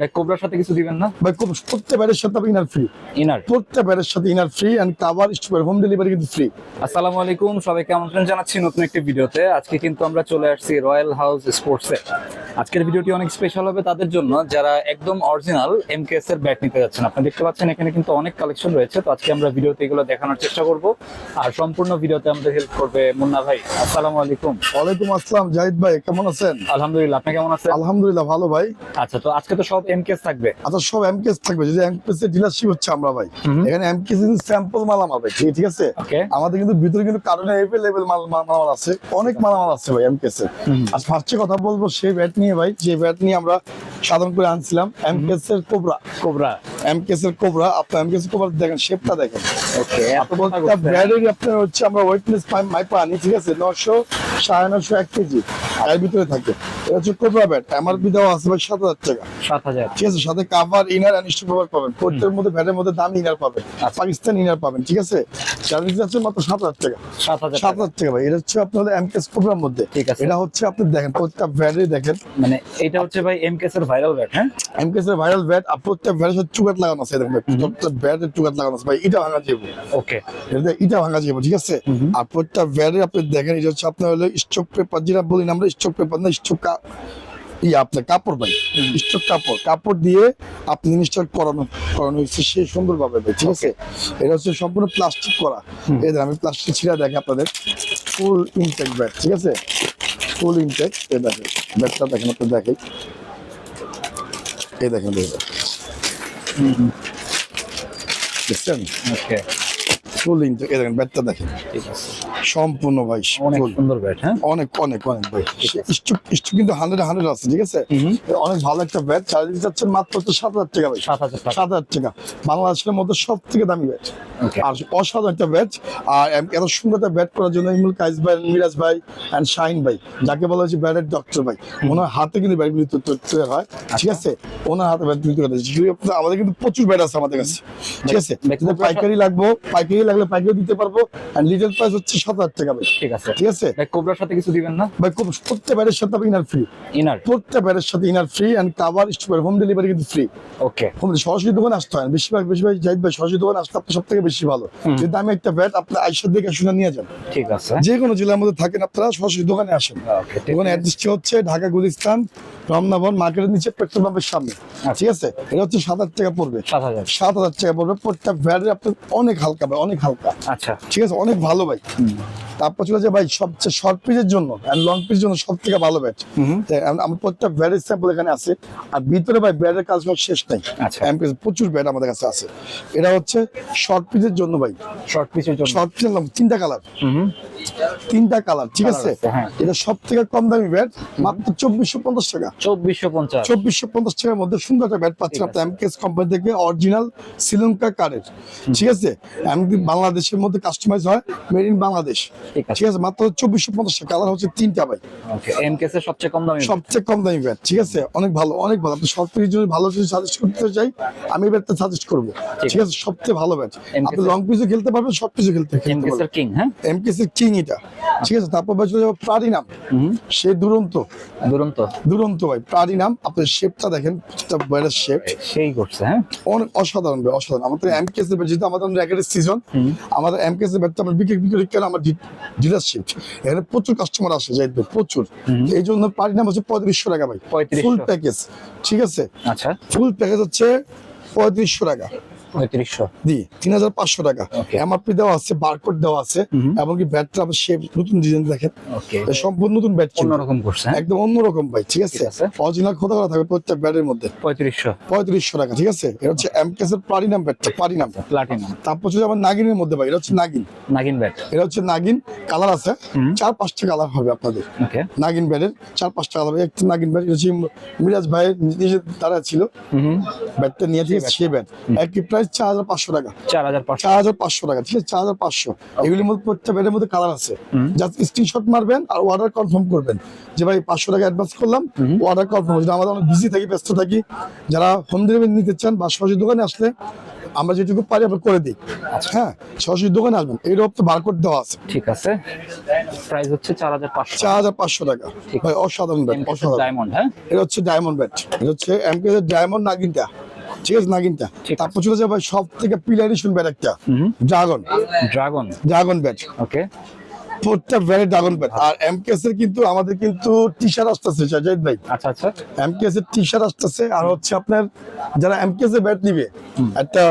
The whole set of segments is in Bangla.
ভাই কোবরার সাথে কিছু দিবেন না? ভাই প্রত্যেক ব্যাটের সাথে আপনি ইনার ফ্রি ইনার প্রত্যেক ব্যাটের সাথে inner free and cover store home delivery কিন্তু ফ্রি আসসালামু আলাইকুম সবাইকে আমন্ত্রণ জানাচ্ছি নতুন একটি ভিডিওতে। আজকে কিন্তু আমরা চলে আসছি রয়্যাল হাউস স্পোর্টসে আজকের ভিডিওটি অনেক স্পেশাল হবে তাদের জন্য। যারা একদম অরিজিনাল এমকেএস এর ব্যাট নিতে যাচ্ছেন আপনারা দেখতে পাচ্ছেন এখানে কিন্তু অনেক কালেকশন রয়েছে। তো আজকে আমরা ভিডিওতে এগুলো দেখানোর চেষ্টা করব। আর সম্পূর্ণ ভিডিওতে আমাদের হেল্প করবে মুন্না ভাই। আসসালামু আলাইকুম। ওয়ালাইকুম আসসালাম জাহিদ ভাই কেমন আছেন? আলহামদুলিল্লাহ আপনি কেমন আছেন? আলহামদুলিল্লাহ ভালো ভাই। আচ্ছা তো আজকে তো সব এমকেএস থাকবে। আচ্ছা সব এমকেএস থাকবে যদি এমকেএস এর ডিলারশিপ হচ্ছে আমরা ভাই। এখানে এমকেএস কিন্তু স্যাম্পল মালামাল ভাই ঠিক ঠিক আছে? ওকে আমাদের কিন্তু ভিতরে কিন্তু কারণে এভেলেবেল মাল মাল- মালামাল আছে অনেক মালামাল আছে ভাই এম এমকেএস এর। আর ফার্স্টে কথা বলব সেই ব্যাট নিয়ে ভাই যে ব্যাট নিয়ে আমরা সাধন করে আনছিলাম এমপিএস এর কোবরা। কোবরা। এমকেএস এর কোবরা আপনার এমকেএস কোবরা দেখেন শেপটা দেখেন। ওকে প্রত্যেকটা ব্র্যান্ডের আপনার হচ্ছে আমরা ওয়েটনেস মাইপা আনি ঠিক আছে? নশো সাড়ে নশো এক কেজি। এর ভিতরে থাকে এটা হচ্ছে কোবরা ব্যাট এমআরপি দেওয়া আছে ভাই সাত হাজার টাকা। সাত হাজার। ঠিক আছে? সাথে কাভার ইনার অ্যান্ড কভার পাবেন। প্রত্যেকের মধ্যে ব্যাটের মধ্যে দামি ইনার পাবেন। আচ্ছা। পাকিস্তান ইনার পাবেন ঠিক আছে? চার্জিং আছে মাত্র সাত হাজার টাকা। সাত হাজার সাত হাজার টাকা ভাই। এটা হচ্ছে আপনাদের এমকেএস কোবরার মধ্যে। ঠিক আছে। এটা হচ্ছে আপনি দেখেন প্রত্যেকটা ব্র্যান্ডে দেখেন। মানে এটা হচ্ছে ভাই এমকেএস এর ভাইরাল ব্যাট হ্যাঁ? এমকেএস এর ভাইরাল ব্যাট আর প্রত্যেক ব্যাটের সাথে চুকাট লাগানো আছে প্রত্যেকটা ব্যাটের চুকাট লাগানো আছে ভাই এটা ভাঙা যাবে ওকে। এটা ইটা ভাঙা যাবে ঠিক আছে? আর প্রত্যেকটা ব্যারে আপনি দেখেন এটা হচ্ছে আপনার হলো স্টক পেপার যেটা বলি না আমরা স্টক পেপার না স্টক ইয়ে আপনার কাপড় ভাই। স্টক কাপড়। কাপড় দিয়ে আপনি জিনিসটা করানো করানো হচ্ছে সে সুন্দর ভাবে ভাই ঠিক আছে? এটা হচ্ছে সম্পূর্ণ প্লাস্টিক করা। এই আমি প্লাস্টিক ছিঁড়া দেখে আপনাদের। ফুল ইনটেক ব্যাট ঠিক আছে? ফুল ইনটেক এই দেখেন। ব্যাটটা দেখেন আপনি দেখেন এই দেখেন দেখেন। দেখছেন? ওকে ফুল ইনটেক দেখেন ব্যাটটা দেখেন। সম্পূর্ণ ভাই অনেক সুন্দর ব্যাট হ্যাঁ? অনেক অনেক অনেক ভাই। স্টক স্টক কিন্তু হান্ড্রেড হান্ড্রেড আছে ঠিক আছে? অনেক ভালো একটা ব্যাট। চার্জ যাচ্ছেন মাত্র হচ্ছে সাত হাজার টাকা ভাই। সাত হাজার টাকা। বাংলাদেশের মধ্যে সব থেকে দামি ব্যাট। আর অসাধারণ একটা ব্যাট। আর এত সুন্দর একটা ব্যাট করার জন্য ইমুল কাইস ভাই মিরাজ ভাই অ্যান্ড শাহিন ভাই যাকে বলা হচ্ছে ব্যাটের ডক্টর ভাই। ওনার হাতে কিন্তু ব্যাটগুলি তৈরি হয় ঠিক আছে? ওনার হাতে ব্যাট তৈরি করে আমাদের কিন্তু প্রচুর ব্যাট আছে আমাদের কাছে ঠিক আছে? পাইকারি লাগবো পাইকারি লাগলে পাইকারি দিতে পারব আর লিটার প্রাইস হচ্ছে সাত হাজার টাকা ভাই। ঠিক আছে। ঠিক আছে? ভাই কোবরার সাথে কিছু দিবেন না? ভাই খুব প্রত্যেক ব্যাটের সাথে আপনি ইনার ফ্রি ইনার প্রত্যেক ব্যাটের সাথে inner free and cover store home delivery কিন্তু ফ্রি ওকে হোম সরাসরি দোকানে আসতে হয়। বেশিরভাগ বেশিরভাগ জাহিদ ভাই সরাসরি দোকানে আসতে আপনার সব থেকে বেশি ভালো। হুম। কিন্তু আমি একটা ব্যাট আপনার আইসার দেখে শুনে নিয়ে যান। ঠিক আছে। যে কোনো জেলার মধ্যে থাকেন আপনারা সরাসরি দোকানে আসেন। ঠিক দোকানে অ্যাড্রেসটি হচ্ছে ঢাকা গুলিস্তান মার্কেটের নিচে পেট্রোল পাম্পের সামনে। ঠিক আছে? এটা হচ্ছে সাত হাজার টাকা পড়বে। সাত হাজার। টাকা পড়বে। প্রত্যেক ব্যাটারি আপনার অনেক হালকা ভাই অনেক হালকা। আচ্ছা। ঠিক আছে? অনেক ভালো ভাই। তারপর চলে যায় ভাই সবচেয়ে শর্ট পিচের জন্য এন্ড লং পিচের জন্য সব থেকে ভালো ব্যাট আমার প্রত্যেক ব্যাটের স্যাম্পল এখানে আছে আর ভিতরে ভাই ব্যাটের কাজ কোনো শেষ নাই। আচ্ছা। প্রচুর ব্যাট আমাদের কাছে আছে। এটা হচ্ছে শর্ট পিচের জন্য ভাই। শর্ট পিচের জন্য। শর্ট পিচের তিনটা কালার তিনটা কালার ঠিক আছে? হ্যাঁ। এটা সব থেকে কম দামি ব্যাট মাত্র চব্বিশশো পঞ্চাশ টাকা। চব্বিশশো পঞ্চাশ। চব্বিশশো পঞ্চাশ টাকার মধ্যে সুন্দর একটা ব্যাট পাচ্ছেন আপনার এমকেএস কোম্পানি থেকে অরিজিনাল শ্রীলঙ্কা কারের ঠিক আছে? এমনকি বাংলাদেশের মধ্যে কাস্টমাইজ হয় মেড ইন বাংলাদেশ। ঠিক আছে। মাত্র চব্বিশশো পঞ্চাশ কালার হচ্ছে তিনটা ভাই। সবচেয়ে কম দামি সবচেয়ে কম দামি ব্যাট ঠিক আছে? অনেক ভালো অনেক ভালো। আপনি সব ভালো কিছু সাজেস্ট করতে চাই আমি ব্যাটটা সাজেস্ট করব। ঠিক আছে সবচেয়ে ভালো ব্যাট। আপনি লং পিসও খেলতে পারবেন শর্ট খেলতে কিং হ্যাঁ? কিং এটা। ঠিক আছে তারপর ভাই চলে যাব প্লাটিনাম সে দুরন্ত। দুরন্ত। দুরন্ত ভাই প্লাটিনাম আপনার শেপটা দেখেন প্রত্যেকটা ব্যাটের শেপ সেই করছে হ্যাঁ? অনেক অসাধারণ ভাই অসাধারণ। আমাদের এর ব্যাট যেহেতু আমাদের র্যাকেটের সিজন আমাদের এর ব্যাটটা আমরা বিক্রি বিক্রি কেন? আমার ডিলারশিপ এখানে প্রচুর কাস্টমার আসে যাই প্রচুর। এই জন্য প্লাটিনাম হচ্ছে পঁয়ত্রিশশো টাকা ভাই। 3500 ফুল প্যাকেজ ঠিক আছে? আচ্ছা। ফুল প্যাকেজ হচ্ছে পঁয়ত্রিশশো টাকা। পঁয়ত্রিশশো। দি তিন হাজার পাঁচশো টাকা। এমআরপি দেওয়া আছে বারকোড দেওয়া আছে এমনকি ব্যাটটা শেপ নতুন ডিজাইন দেখেন। সম্পূর্ণ নতুন ব্যাট অন্যরকম করছে হ্যাঁ? একদম অন্যরকম ভাই ঠিক আছে? অরিজিনাল খোদা করা থাকবে প্রত্যেক ব্যাটের মধ্যে। পঁয়ত্রিশশো। পঁয়ত্রিশশো টাকা ঠিক আছে? এটা হচ্ছে প্লাটিনাম ব্যাটটা প্লাটিনাম প্লাটিনাম তারপর হচ্ছে আমার নাগিনের মধ্যে ভাই এটা হচ্ছে নাগিন নাগিন ব্যাট এটা হচ্ছে নাগিন কালার আছে। চার পাঁচটা কালার হবে আপনাদের। নাগিন ব্যাটের চার পাঁচটা কালার একটা নাগিন ব্যাট হচ্ছে মিরাজ ভাইয়ের নিজে তারা ছিল। ব্যাটটা নিয়ে ঠিক আছে সে ব্যাট একই প্রাইস চার হাজার পাঁচশো টাকা। চার হাজার পাঁচশো। চার হাজার পাঁচশো টাকা ঠিক আছে? চার হাজার পাঁচশো। এগুলির মধ্যে প্রত্যেকটা ব্যাটের মধ্যে কালার আছে। হুম। স্ক্রিনশট মারবেন আর অর্ডার কনফার্ম করবেন যে ভাই পাঁচশো টাকা অ্যাডভান্স করলাম অর্ডার কনফার্ম যদি আমাদের অনেক বিজি থাকি ব্যস্ত থাকি যারা হোম ডেলিভারি নিতে চান দোকানে আসলে আমরা যেটুকু পারি আমরা করে দিই। হ্যাঁ সরাসরি দোকানে আসবেন। এইরকম তো বারকোড দেওয়া আছে। ঠিক আছে। প্রাইস হচ্ছে চার হাজার পাঁচশো। চার হাজার পাঁচশো টাকা। ঠিক। ভাই অসাধারণ ব্যাট অসাধারণ। ডায়মন্ড হ্যাঁ? এটা হচ্ছে ডায়মন্ড ব্যাট এটা হচ্ছে ডায়মন্ড নাগিনটা। ঠিক আছে নাগিনটা? তারপর চলে যাবে সব থেকে পিলারি শুনবেন একটা। Dragon dragon dragon bat okay bat আর এমকেএস এর কিন্তু আমাদের কিন্তু টি শার্ট আসতেছে ভাই। আচ্ছা আচ্ছা। এমকেএস এর টি শার্ট আসতেছে আর হচ্ছে আপনার যারা এমকেএস এর ব্যাট নিবে একটা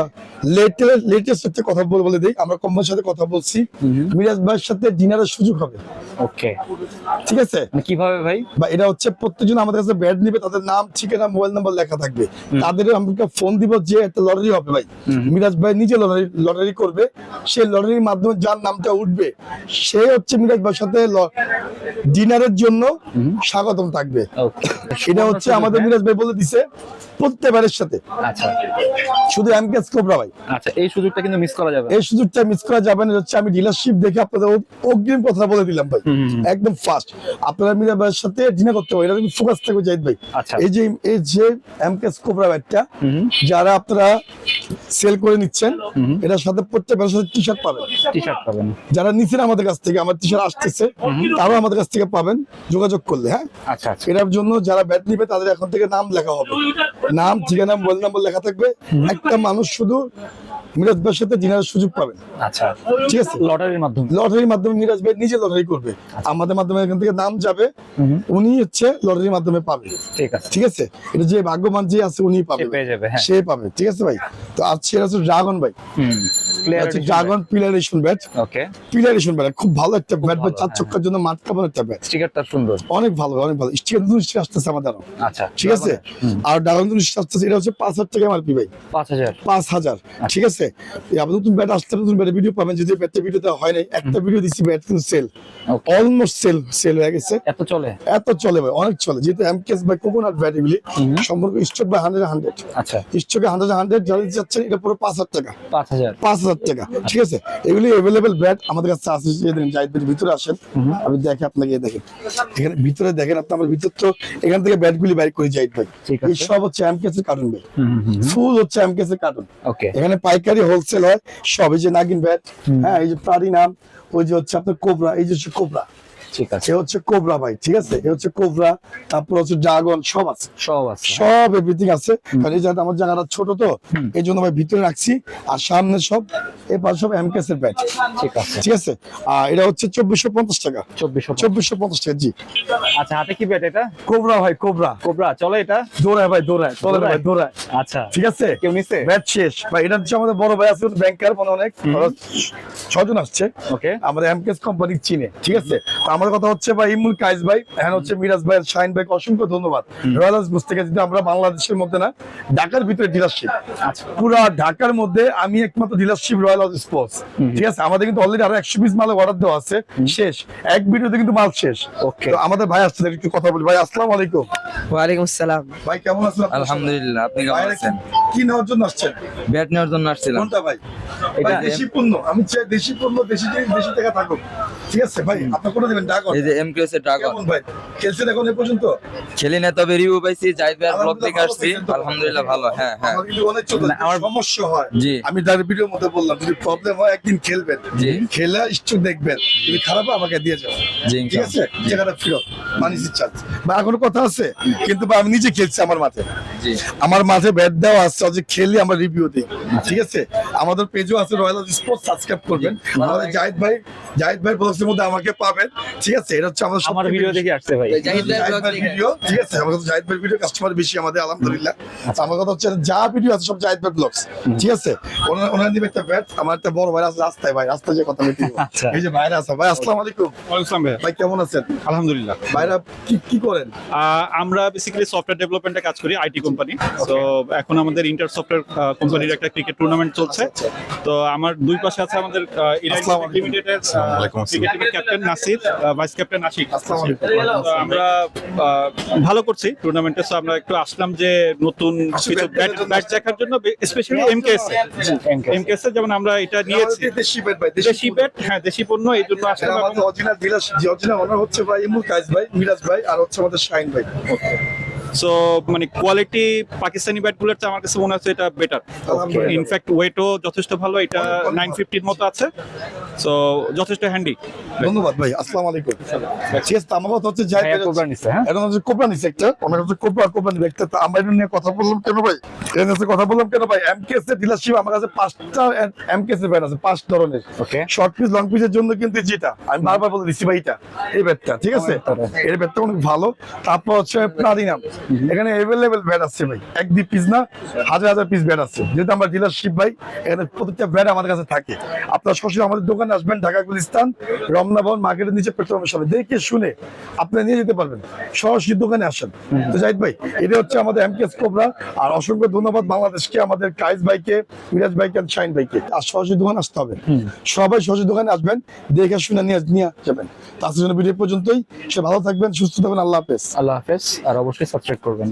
লেটেস্ট লেটেস্ট কথা বলে বলে দিই আমরা কোম্পানির সাথে কথা বলছি। মিরাজ ভাইয়ের সাথে ডিনারের সুযোগ হবে। ওকে। ঠিক আছে? মানে কীভাবে ভাই? বা এটা হচ্ছে প্রত্যেকজন আমাদের কাছে ব্যাট নিবে তাদের নাম ঠিকানা মোবাইল নাম্বার লেখা থাকবে। তাদের আমরা ফোন দিব যে একটা লটারি হবে ভাই। মিরাজ ভাই নিজে লটারি লটারি করবে সেই লটারির মাধ্যমে যার নামটা উঠবে সে হচ্ছে মিরাজ ভাইয়ের সাথে ডিনারের জন্য স্বাগতম থাকবে। এটা হচ্ছে আমাদের মিরাজ ভাই বলে দিছে প্রত্যেকবারের সাথে। আচ্ছা। শুধু এমকেএস কোবরা ভাই। আচ্ছা এই সুযোগটা কিন্তু মিস করা যাবে। এই সুযোগটা মিস করা যাবে না হচ্ছে আমি ডিলারশিপ দেখে আপনাদের অগ্রিম কথা বলে দিলাম ভাই। একদম ফাস্ট আপনারা মিরা ভাইয়ের সাথে ডিনার করতে পারেন। এটা কিন্তু ফোকাস থাকবে জাহিদ ভাই। আচ্ছা। এই যে এই যে এমকেএস কোবরা ব্যাটটা যারা আপনারা সেল করে নিচ্ছেন এটার সাথে প্রত্যেকের সাথে টি শার্ট পাবেন। টি শার্ট পাবেন। যারা নিচ্ছেন আমাদের কাছ থেকে আমার শার্ট আসতেছে তারাও আমাদের কাছ থেকে পাবেন যোগাযোগ করলে হ্যাঁ? আচ্ছা আচ্ছা। এটার জন্য যারা ব্যাট নিবে তাদের এখন থেকে নাম লেখা হবে। নাম ঠিকানা মোবাইল নাম্বার লেখা থাকবে। একটা মানুষ শুধু মিরাজ ভাইয়ের সাথে ডিনারের সুযোগ পাবেন। আচ্ছা ঠিক আছে? লটারির মাধ্যমে? লটারির মাধ্যমে মিরাজ ভাই নিজে লটারি করবে। আমাদের মাধ্যমে এখান থেকে নাম যাবে। উনি হচ্ছে লটারির মাধ্যমে পাবে। ঠিক আছে। ঠিক আছে? এটা যে ভাগ্যবান যে আছে উনি পাবে। সে পেয়ে যাবে, হ্যাঁ। সে পাবে। ঠিক আছে ভাই? তো এটা হচ্ছে ড্রাগন ভাই। ড্রাগন পিলারেশন ব্যাট ওকে। পিলারেশন ব্যাট খুব ভালো একটা ব্যাট চার হ্যাঁ। চক্কর জন্য মাঠ কাপানো একটা ব্যাট স্টিকারটা সুন্দর। অনেক ভালো অনেক ভালো। স্টিকার স্টিকার আসতেছে আমাদের আচ্ছা ঠিক আছে? আর ড্রাগন আসতেছে এটা হচ্ছে পাঁচ হাজার টাকা এমআরপি ভাই। পাঁচ হাজার। পাঁচ হাজার। ঠিক আছে? এই আপনার নতুন ব্যাট আসতে নতুন ব্যাটের ভিডিও পাবেন। যদি ব্যাটটা ভিডিওতে হয় নাই একটা ভিডিও দিচ্ছি ব্যাট কিন্তু সেল অলমোস্ট সেল সেল হয়ে গেছে। এত চলে? এত চলে ভাই অনেক চলে। যেহেতু এমকেএস বাই কোকোনাট ব্যাট এগুলি সম্পর্ক স্টক বাই হান্ড্রেড হান্ড্রেড আচ্ছা। স্টকে হান্ড্রেড হান্ড্রেড যারা যাচ্ছেন এটা পুরো পাঁচ হাজার টাকা। পাঁচ হাজার। পাঁচ হাজার টাকা ঠিক আছে? এগুলি এভেলেবেল ব্যাট আমাদের কাছে আছে যেদিন জাহিদ ভিতরে আসেন। আমি দেখে আপনাকে দেখেন। এখানে ভিতরে দেখেন আপনি আমার ভিতর তো এখান থেকে ব্যাট গুলি বাইর করে জাহিদ ভাই। এই সব হচ্ছে এমকেএস এর কার্টুন ভাই। ফুল হচ্ছে এমকেএস এর কার্টুন ওকে এখানে পাইকারি হোলসেল হয় সবই এই যে নাগিন ব্যাট হ্যাঁ এই যে প্রাণী নাম ওই যে হচ্ছে আপনার কোবরা এই যে হচ্ছে কোবরা। ঠিক আছে। এ হচ্ছে কোবরা ভাই ঠিক আছে? এ হচ্ছে কোবরা তারপর হচ্ছে ড্রাগন সব আছে। সব আছে। সব এভরিথিং আছে। কারণ এই জায়গাটা আমার জায়গাটা ছোট তো এই জন্য ভাই ভিতরে রাখছি। আর সামনে সব এই পাশে সব এমকেএস এর ব্যাট ঠিক আছে। ঠিক আছে? আর এটা হচ্ছে টাকা। টাকা জি। আচ্ছা হাতে কি ব্যাট এটা? কোবরা ভাই কোবরা। কোবরা চলে এটা। দৌড়ায় ভাই দৌড়ায় চলে ভাই দৌড়ায়। আচ্ছা। ঠিক আছে? কেউ নিছে? ব্যাট শেষ। ভাই এটা হচ্ছে আমাদের বড় ভাই আছে ব্যাংকার মানে অনেক। ছজন আসছে। ওকে আমাদের এমকেএস কোম্পানি চিনে। ঠিক আছে? তো আমার কথা হচ্ছে ভাই ইমুল কাইস ভাই এখন হচ্ছে মিরাজ ভাই শাহিন ভাই অসংখ্য ধন্যবাদ। রয়্যাল হাউস বুঝতে গেছি আমরা বাংলাদেশের মধ্যে না ঢাকার ভিতরে ডিলারশিপ আচ্ছা। পুরা ঢাকার মধ্যে আমি একমাত্র ডিলারশিপ রয়্যাল হাউস স্পোর্টস ঠিক আছে? আমাদের কিন্তু অলরেডি আরও একশো পিস মাল অর্ডার দেওয়া আছে। শেষ। এক ভিডিওতে কিন্তু মাল শেষ। Okay. তো আমাদের ভাই আসছে একটু কথা বলি। ভাই আসসালামু আলাইকুম। ওয়ালাইকুম আসসালাম ভাই কেমন আছেন আলহামদুলিল্লাহ আপনি কেমন আছেন? কি- কি নেওয়ার জন্য আসছেন? ব্যাট নেওয়ার জন্য আসছিলাম। কোনটা ভাই? এটা- দেশি পণ্য। আমি চাই দেশি পণ্য দেশি জিনিস দেশি টাকা থাকুক। ঠিক আছে ভাই আপনি কোনটা দেবেন ডাকন এই যে এমকেএস এর ড্রাগন কেমন ভাই? খেলছেন এখন এ পর্যন্ত? খেলি না তবে রিভিউ পাইছি জাহিদ ভাইয়ের ব্লগ থেকে আসছি ভালো আছেন তো? আলহামদুলিল্লাহ ভালো হ্যাঁ হ্যাঁ। আমার কিন্তু অনেক ছোট আমার- সমস্যা হয়। জি। আমি তার ভিডিওর মধ্যে বললাম যদি প্রবলেম হয় একদিন খেলবেন। জি। খেলে ইচ্ছুক দেখবেন। যদি খারাপ আমাকে দিয়ে যাবেন। জি, ঠিক আছে? জায়গাটা ফিরত মানিসির চার্জ বা এখনও কথা আছে কিন্তু আমি নিজে খেলছি আমার মাঠে। জি। আমার মাঠে ব্যাট দেওয়া আছে যে খেলে আমরা রিভিউ দিই। ঠিক আছে? আমাদের পেজও আছে রয়্যাল স্পোর্টস সাবস্ক্রাইব করবেন। আমাদের জাহিদ ভাই জাহিদ ভাই মধ্যে আমাকে পাবেন। ঠিক আছে এটা হচ্ছে আমাদের আমার ভিডিও দেখে আসছে ভাই। ভিডিও ঠিক আছে আমাদের তো জাহিদ ভিডিও কাস্টমার বেশি আমাদের আলহামদুলিল্লাহ। আমার কথা হচ্ছে যা ভিডিও আছে সব জাহিদ ভাই ব্লগস ঠিক আছে? ওনার দিবে একটা ব্যাট আমার একটা বড় ভাই আছে রাস্তায় ভাই রাস্তায় যে কথা বলতে আচ্ছা। এই যে ভাইরা আছে ভাই আসসালামু আলাইকুম। ওয়েলকাম ভাই ভাই কেমন আছেন? আলহামদুলিল্লাহ। ভাইরা কি কি করেন? আহ, আমরা বেসিক্যালি সফটওয়্যার ডেভেলপমেন্টে কাজ করি আইটি কোম্পানি তো এখন আমাদের ইন্টার সফটওয়্যার কোম্পানির একটা ক্রিকেট টুর্নামেন্ট চলছে। তো আমার দুই পাশে আছে আমাদের আলাইকুম। লিমিটেডের ক্রিকেট টিমের captain Nasir vice captain Ashik. আসসালামু আলাইকুম। তো আমরা ভালো করছি টুর্নামেন্টে সো আমরা একটু আসলাম যে নতুন কিছু bat দেখার জন্য ব্যাট দেখার জন্য স্পেশালি এমকেএস এমকেএস যেমন আমরা এটা নিয়েছি। দেশি ব্যাট ভাই দেশি ব্যাট হ্যাঁ দেশি পণ্য এই জন্য আসলাম এবং আমাদের অরিজিনাল ডিলার অরিজিনাল ওনার হচ্ছে ভাই ইমুল কাইস ভাই মিরাজ ভাই আর হচ্ছে আমাদের শাহিন ভাই। সো মানে কোয়ালিটি পাকিস্তানি ব্যাটগুলোর চেয়ে আমার কাছে মনে হচ্ছে এটা বেটার ইনফ্যাক্ট ওয়েটও যথেষ্ট ভালো এটা নাইন ফিফটির মতো আছে। সো যথেষ্ট হ্যান্ডি ধন্যবাদ ভাই আসসালামু আলাইকুম। ঠিক আছে আমার কথা হচ্ছে যাই ভাইয়া কোবরা হ্যাঁ? এখন হচ্ছে একটা আমার হচ্ছে কোপরা কোপরা নিবে একটা। আমরা এটা নিয়ে কথা বললাম কেন ভাই? এর কাছে কথা বললাম কেন ভাই? এমকেএস এর ডিলারশিপ আমার কাছে পাঁচটা এমকেএস এর ব্যাট আছে পাঁচ ধরনের। ওকে শর্ট পিস লং পিসের জন্য কিন্তু যেটা আমি বারবার বলে দিচ্ছি ভাই এটা এই ব্যাটটা ঠিক আছে? এর ব্যাটটা অনেক ভালো। তারপর হচ্ছে প্লাটিনাম এখানে অ্যাভেলেবেল ব্যাট আছে ভাই। এক দুই পিস না হাজার হাজার পিস ব্যাট আছে। যেহেতু আমরা ডিলারশিপ ভাই এখানে প্রত্যেকটা ব্যাট আমাদের কাছে থাকে। আপনারা সরাসরি আমাদের দোকানে আসবেন ঢাকা গুলিস্তান রমনা ভবন মার্কেটের নিচে পেট্রোল সামনে। দেখে শুনে আপনারা নিয়ে যেতে পারবেন। সরাসরি দোকানে আসেন। তো জাহিদ ভাই এটা হচ্ছে আমাদের এমকেএস কোবরা আর অসংখ্য ধন্যবাদ বাংলাদেশকে আমাদের কাইজ ভাইকে মিরাজ ভাইকে আর শাইন ভাইকে। আর সরাসরি দোকানে আসতে হবে। সবাই সরাসরি দোকানে আসবেন দেখে শুনে নিয়ে নিয়ে যাবেন। তার জন্য ভিডিও পর্যন্তই। সে ভালো থাকবেন সুস্থ থাকবেন। আল্লাহ হাফেজ। আল্লাহ হাফেজ। আর অবশ্যই সাবস্ক্রাইব করবেন।